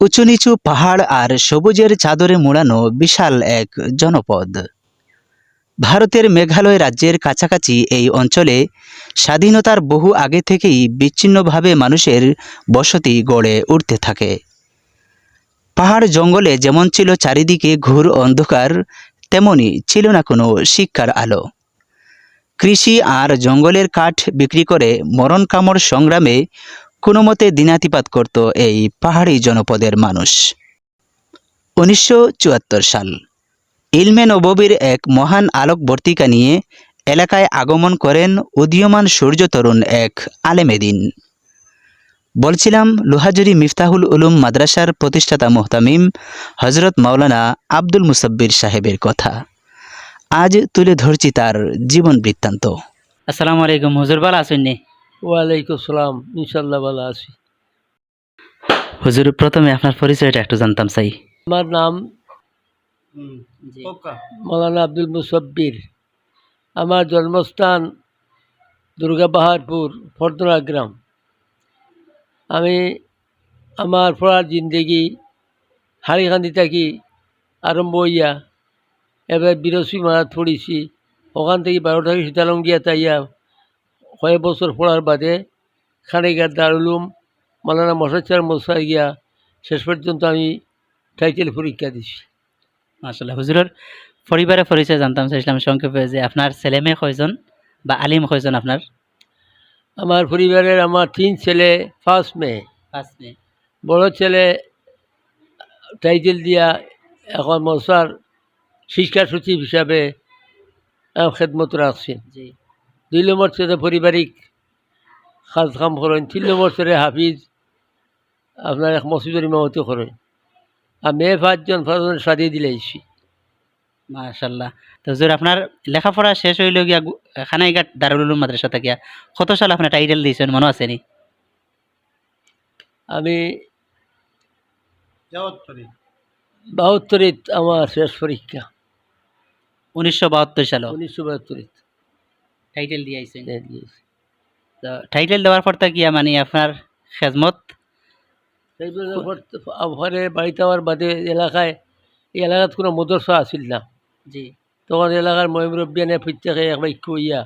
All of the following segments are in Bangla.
উঁচু নিচু পাহাড় আর সবুজের চাদরে মোড়ানো বিশাল এক জনপদ। ভারতের মেঘালয় রাজ্যের কাছাকাছি এই অঞ্চলে স্বাধীনতার বহু আগে থেকেই বিচ্ছিন্নভাবে মানুষের বসতি গড়ে উঠতে থাকে। পাহাড় জঙ্গলে যেমন ছিল চারিদিকে ঘোর অন্ধকার, তেমনি ছিল না কোনো শিক্ষার আলো। কৃষি আর জঙ্গলের কাঠ বিক্রি করে মরণ কামড় সংগ্রামে কোনো মতে দিনাতিপাত করত এই পাহাড়ি জনপদের মানুষ। উনিশশো চুয়াত্তর সাল, ইলমে নববীর এক মহান আলোকবর্তিকা নিয়ে এলাকায় আগমন করেন উদীয়মান সূর্য তরুণ এক আলেমেদিন বলছিলাম, লোহাজুরি মিফতাহুল উলুম মাদ্রাসার প্রতিষ্ঠাতা মোহতামিম হজরত মাওলানা আব্দুল মুসাব্বির সাহেবের কথা। আজ তুলে ধরছি তার জীবন বৃত্তান্ত। আসসালামু আলাইকুম, হুজুর ভালো আছেন নি? ওয়ালাইকুম সালাম ইনশাল্লাহ ভালো আছি। হুজুর প্রথমে আপনার পরিচয়টা একটু জানতাম চাই। আমার নাম মৌলানা আব্দুল মুসব্বির। আমার জন্মস্থান দুর্গা বাহারপুর ফরদরা গ্রাম। আমি আমার পড়ার জিন্দেগি হাড়িখান্দি থাকি আরম্ভ হইয়া এবার বিরসি মারাত পড়িছি। ওখান থেকে বারো থেকে সীতালং গিয়া তাইয়া কয়েক বছর পড়ার বাদে খানেগার দারুলুম মালানা মশাচার মশাই গিয়া শেষ পর্যন্ত আমি টাইটেল পরীক্ষা দিছি। মাসাল্লাহ হুজুরের পরিবারের পরিচয় জানতাম চাইছিলাম সংক্ষেপে যে আপনার ছেলে মেয়ে কয়জন বা আলিম কয়জন আপনার? আমার পরিবারের আমার তিন ছেলে ফার্স্ট মেয়ে। পাঁচ মেয়ে। বড় ছেলে টাইটেল দিয়া এখন মশার শিক্ষা সচিব হিসাবে খেদমত রাখছে জি। দুই নম্বর ছেলে পারিবারিক কাজ কাম করেন তিন নম্বর ছেলে হাফিজ আপনার এক মসজিদের ইমামতি করেন। আর মেয়ে পাঁচজন পাঁচজন সাজিয়ে দিলেছি মাশাল্লাহ তো হুজুর আপনার লেখাপড়া শেষ হইল গিয়া গু- খানাইঘাট দারুল উলুম মাদ্রাসা থাকিয়া কত সাল আপনার টাইটেল দিয়েছেন মনে আছে নি? আমি বাহাত্তরিত আমার শেষ পরীক্ষা। উনিশশো বাহাত্তর সাল। উনিশশো বাহাত্তরিত টাইটেল দিয়েছেন দিয়েছি। তো টাইটেল দেওয়ার পর গিয়া মানে আপনার খেজমত? ঘরে বাড়িতে আমার বাদে এলাকায় এই এলাকাত কোনো মদরসা আছিল না। জি। তখন এলাকার মহিমরব্বিয়ানে প্রত্যেকে এক বাক্য ইয়া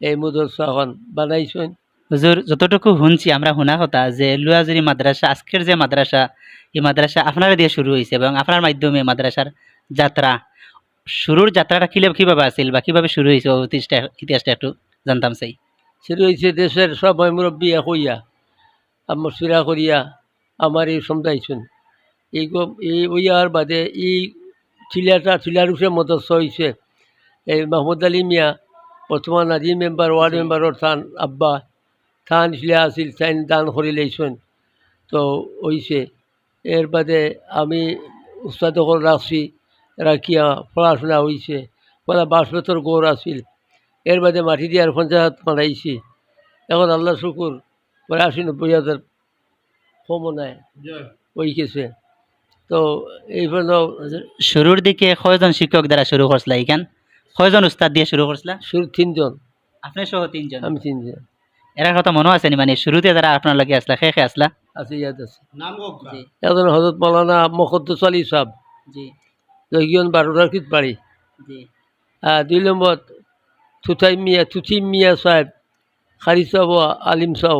এই মদরসা এখন বানাইছেন। হুজুর যতটুকু শুনছি আমরা শুনা কথা যে লুয়াজুরি মাদ্রাসা আজকের যে মাদ্রাসা এই মাদ্রাসা আপনারা দিয়ে শুরু হয়েছে এবং আপনার মাধ্যমে মাদ্রাসার যাত্রা শুরুর যাত্রাটা কীভাবে কীভাবে আছিল বা কীভাবে শুরু হয়েছে ইতিহাসটা একটু জানতাম চাই। সেটা হয়েছে দেশের সব মহিমরব্বী এক হইয়া আমার সিরা করিয়া, আমার এই সমজাইছেন এই এই ওইয়ার বাদে এই চিলাটা চিলার উপরে মদরসা হয়েছে এই মাহমুদ আলী মিয়া, বর্তমান আজি মেম্বার ওয়ার্ড মেম্বারর থান আব্বা। থান শিলা আছিল তাইন দান করে লইছেন তো হইছে এর বাদে আমি উস্তাদ রাখছি রাখিয়া পড়াশোনা হয়েছে পরে বাস বেতর গৌর আছিল। এর বাদে মাটি দিয়ার পঞ্চায়েত মারাইছি এখন আল্লাহ শুকুর প্রায় আশি নব্বই হাজার কমও নাই। ওই গেছে তো এই পর্যন্ত শুরুর দিকে কয়জন শিক্ষক দ্বারা শুরু করছিলা এখান কয়জন উস্তাদ দিয়ে শুরু করছিলা? শুরু তিনজন। আপনি সহ তিনজন। আমি তিনজন। এরা কথা মনে আছে নি? মানে শুরুতে যারা আপনার লগে আসলা খে খে আসলা? আছে ইয়াদ আছে। একজন হজরত মৌলানা মকদ্দুস আলী সাহ জি। জগিয়ন বারোটার কিত বাড়ি দুই নম্বর থুথাই মিয়া থুথি মিয়া সাহেব খারি সাহ আলিম সাহ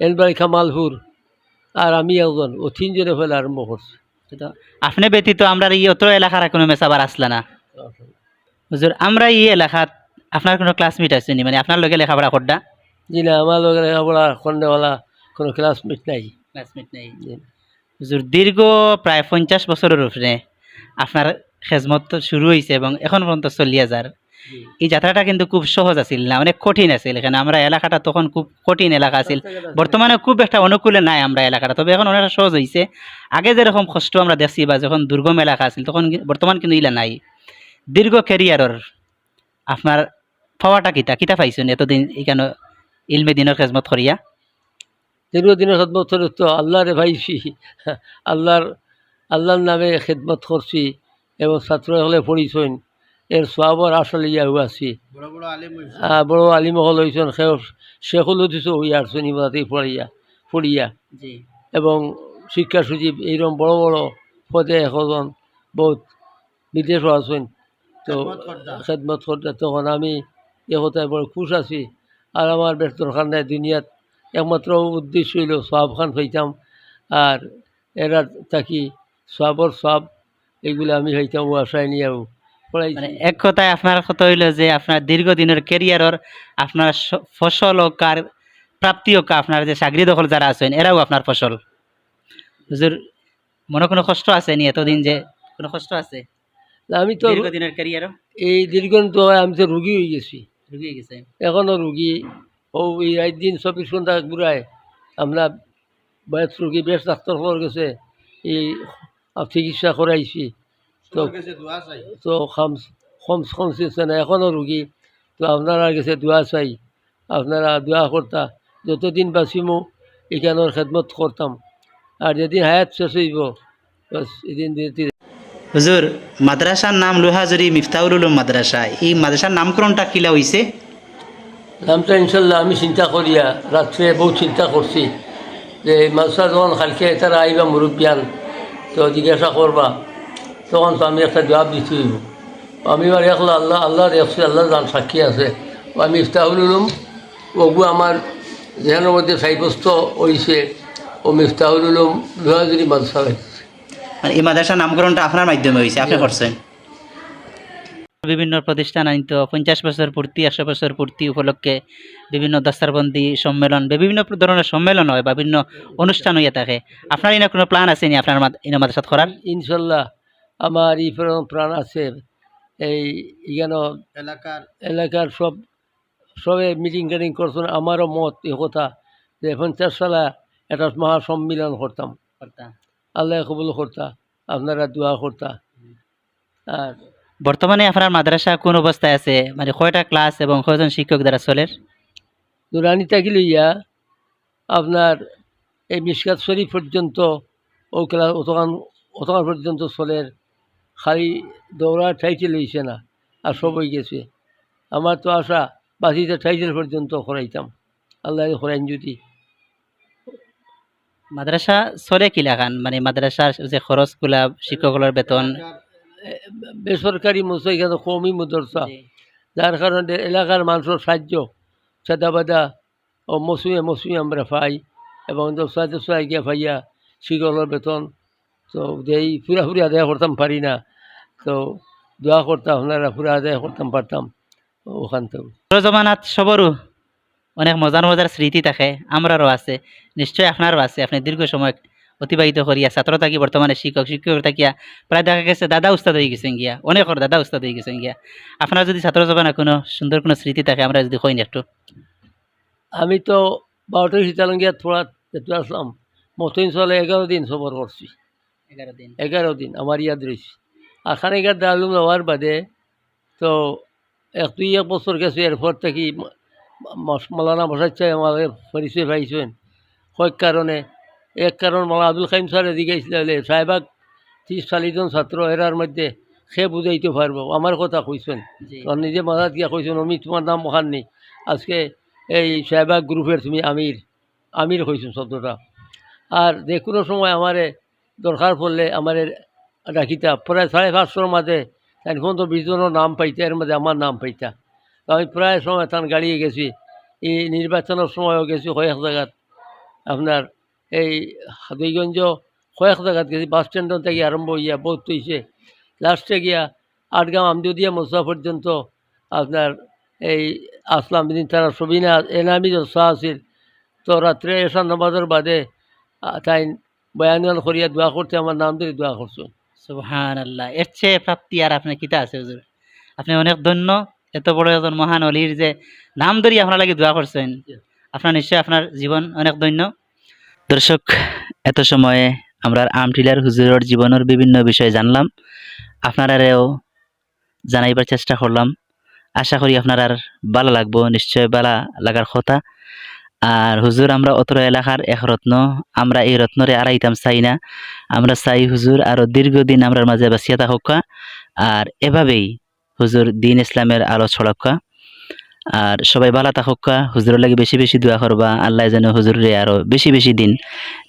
এন বাড়ি কামালপুর আর আমি একজন ও তিনজনে ফেলে আরম্ভ করছি। আপনি ব্যতীত আমরা এই অত এলাকার কোনো মেসাবার আসলা না। হুজুর আমরা এই এলাকাত আপনার কোনো ক্লাসমেট আছে নি মানে আপনার লগে লেখাপড়া করডা? জি না আমার লগে লেখাপড়া কন্যাওয়ালা কোনো ক্লাসমেট নাই। ক্লাসমেট নেই। হুজুর দীর্ঘ প্রায় পঞ্চাশ বছরের উপরে আপনার খেজমত তো শুরু হয়েছে এবং এখন পর্যন্ত চলি যার এই যাত্রাটা কিন্তু খুব সহজ আছিল না অনেক কঠিন আছিল। এখানে আমরা এলাকাটা তখন খুব কঠিন এলাকা আছিল। বর্তমানে খুব একটা অনুকূলে নাই আমরা এলাকাটা তবে এখন অনেকটা সহজ হয়েছে আগে যেরকম কষ্ট আমরা দেখছি বা যখন দুর্গম এলাকা আছিল তখন বর্তমান কিন্তু ইলা নাই। দীর্ঘ ক্যারিয়ারের আপনার পাওয়াটা কিতা? কিতা পাইছেন এতদিন এখানে ইলমে দিনের খেজমত করিয়া? দীর্ঘদিনের খেদমত করে তো আল্লাহরে ভাইছি আল্লাহর আল্লাহর নামে খেদমত করছি এবং ছাত্র হলে পড়িছেন। এর সবর আসলে ইয়া আহ, বড় আলিম হল হয়েছেন শেখুল হতিস হইয়া আসছেন ইমাতে পড়িয়া পড়িয়া। এবং শিক্ষা সচিব এইরকম বড় বড় পদে এখন বহুত বিদেশও আছেন। তো খেদমত করতে তখন আমি এ কথায় বড় খুশ আছি। আর আমার বেশ দরকার নাই দুনিয়াত। একমাত্র উদ্দেশ্য হইল সব খান পাইতাম। আর এরা থাকি সবর সব এগুলো আমি হয়তো ও আশায় পড়াইছি মানে এক কথায় আপনার কথা হইল যে আপনার দীর্ঘদিনের কেরিয়ারর আপনার ফসল ও কার প্রাপ্তি হোক আপনার যে চাকরি দখল যারা আছেন এরাও আপনার ফসল হুজুর মনে কোনো কষ্ট আছে নি এতদিন যে কোনো কষ্ট আছে? আমি তো দীর্ঘদিনের ক্যারিয়ারও এই দীর্ঘদিন তো আমি তো রুগী হয়ে গেছি। ঢুকে গেছে। এখনও রুগী ও এই রাত দিন চব্বিশ ঘণ্টা ঘুরায় আমরা বয়স রুগী বেশ ডাক্তার হওয়ার গেছে। এই চিকিৎসা করাইছি তো তো খাম কম কমছে না এখনও রুগী তো আপনারা গেছে দোয়া চাই। আপনারা দোয়া করতা যতদিন বাঁচিমো এখানোর খেদমত করতাম আর যেদিন হায়াত শেষ হইব বাস এদিন হুজুর মাদ্রাসার নাম লোহাজুরি মিফতাউল উলুম মাদ্রাসা এই মাদ্রাসার নামকরণটা কিলা হইছে নামটা ইনশাল্লাহ আমি চিন্তা করিয়া রাত্রে বহু চিন্তা করছি যে মাসা যখন খালকে তারা আইবা মুরব্বিয়ান তো জিজ্ঞাসা করবা তখন তো আমি একটা জবাব দিতে হইব আমি এবার একলা আল্লাহ আল্লাহ দেখছি আল্লাহ জান সাক্ষী আছে। আমি ইফতাহুল উলুম ওগু আমার জেহানোর মধ্যে সাব্যস্ত হয়েছে ও মিফতাহুল উলুম লোহাজুরি মাদ্রাসা হয়েছে মানে এই মাদ্রাসার নামকরণটা আপনার মাধ্যমে হয়েছে আপনি করছেন? বিভিন্ন প্রতিষ্ঠান আনিত পঞ্চাশ বছর পূর্তি একশো বছর পূর্তি উপলক্ষে বিভিন্ন দস্তারবন্দি সম্মেলন বিভিন্ন ধরনের সম্মেলন হয় বা বিভিন্ন অনুষ্ঠান হইয়া থাকে। আপনার এনে কোনো প্ল্যান আছে নি আপনার এনে মাদ্রাসাত করার? ইনশাল্লাহ। আমার ই প্রাণ প্রাণ আছে এই এখানে এলাকার এলাকার সব সবে মিটিং টিটিং করছেন। আমারও মত এ কথা যে পঞ্চাশ সালে একটা মহা সম্মিলন করতাম। আল্লাহ কবুল করতা আপনারা দোয়া করতা। আর বর্তমানে আপনার মাদ্রাসা কোন অবস্থায় আছে? মানে কয়টা ক্লাস এবং কয়জন শিক্ষক দ্বারা চলের নুরানি থাকিলে ইয়া আপনার এই মিসকাত শরীফ পর্যন্ত ও ক্লাস অতখান অতখান পর্যন্ত চলের খালি দৌড়ার টাইটেল হয়েছে না আর সব হয়ে গেছে। আমার তো আশা বাসিতে টাইটেল পর্যন্ত করাইতাম। আল্লাহ করাইন যদি। মাদ্রাসা চলে কি লাগান? মানে মাদ্রাসার যে খরচগুলা শিক্ষকগুলোর বেতন? বেসরকারি মতো এখানে কমই মদরসা। যার কারণে এলাকার মানুষের সাহায্য সাদাবাদা ও মৌসুমে মৌসুমে আমরা পাই এবং দশাতে দশায় গিয়ে পাইয়া শিক্ষকের বেতন তো দেই পুরাপুরি আদায় করতাম পারি না। তো দোয়া করতাম আপনারা পুরা আদায় করতাম পারতাম ওখান থেকে। জমানাত সবরও অনেক মজার মজার স্মৃতি থাকে আমরারও আছে নিশ্চয়ই আপনারও আছে আপনি দীর্ঘ সময় অতিবাহিত করিয়া ছাত্র থাকি বর্তমানে শিক্ষক শিক্ষক থাকিয়া প্রায় দেখা গেছে দাদা উস্তাদ হয়ে গেছেন গিয়া অনেকর দাদা উস্তাদ হয়ে গেছেন গিয়া আপনার যদি ছাত্র জমানা কোনো সুন্দর কোনো স্মৃতি থাকে আমরা যদি কইনি একটু আমি তো বারোটা শীতালঙ্গিয়া থোড়া যেতে আসলাম মতন চলে এগারো দিন সবর করছি এগারো দিন। এগারো দিন আমার ইয়াদ রয়েছে আর খানিকার দালুম হওয়ার বাদে তো এক দুই এক বছর গেছে এরপর থেকে মৌলানা বসার চাই আমাদের পরিচয় পাইছেন কয়েক কারণে এক কারণ মালা আব্দুল খাইম স্যার এদিকে সাহেবাগ ত্রিশ চাল্লিশজন ছাত্র এরার মধ্যে সে বুঝাইতে পারব আমার কথা কইছেন। তোর নিজে মাথাত গিয়া কইছেন আমি তোমার নাম ওখান নেই। আজকে এই সাহেবাগ গ্রুপের তুমি আমির আমির কইছেন শব্দটা। আর যে কোনো সময় আমারে দরকার পড়লে আমারে রাখিতা প্রায় সাড়ে পাঁচশোর মাঝে এখন তো বিশ জনের নাম পাইতে এর মধ্যে আমার নাম পাইতা। তো আমি প্রায় সময় তান গাড়িয়ে গেছি এই নির্বাচনের সময়ও গেছি কয়েক জায়গাত। আপনার এই হাদিগঞ্জ কয়েক জায়গাত গেছি বাস স্ট্যান্ড থেকে আরম্ভ হইয়া বহুত হইছে। লাস্টে গিয়া আটগাঁও আমদুদিয়া মোসা পর্যন্ত আপনার এই আসলাম দিন তারা সবিনা এনামি জলসা আছিল তো রাত্রে এসা নামাজের বাদে তাই বয়ান করিয়া দোয়া করতে আমার নাম ধরে দোয়া করছ সুবহান আল্লাহ এর চেয়ে প্রাপ্তি আর আপনার কিতা আছে হুজুর আপনি অনেক ধন্য এত বড় একজন মহান অলির যে নাম ধরি আপনার লাগে দোয়া করছেন আপনার নিশ্চয় আপনার জীবন অনেক ধন্য। দর্শক, এত সময়ে আমরা আমটিলার হুজুরের জীবনের বিভিন্ন বিষয় জানলাম। আপনারাও জানাইবার চেষ্টা করলাম। আশা করি আপনার আর ভালো লাগবো, নিশ্চয় ভালো লাগার কথা। আর হুজুর, আমরা অত্র এলাকার এক রত্ন, আমরা এই রত্নরে আড়াইতাম চাই না। আমরা চাই হুজুর আরও দীর্ঘদিন আমরা মাঝে বাঁচিয়া থাকা আর এভাবেই হুজুর দিন ইসলামের আলো ছড়াক্কা আর সবাই ভালো থাকুকা হুজুরের লাগে বেশি বেশি দোয়া করবা, আল্লাহ যেন হুজুরে আরও বেশি বেশি দিন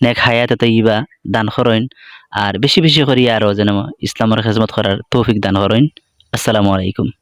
নেক হায়াত তৈবা দান করইন আর বেশি বেশি করি আরও যেন ইসলামের খেজমত করার তৌফিক দান করইন আসসালামু আলাইকুম।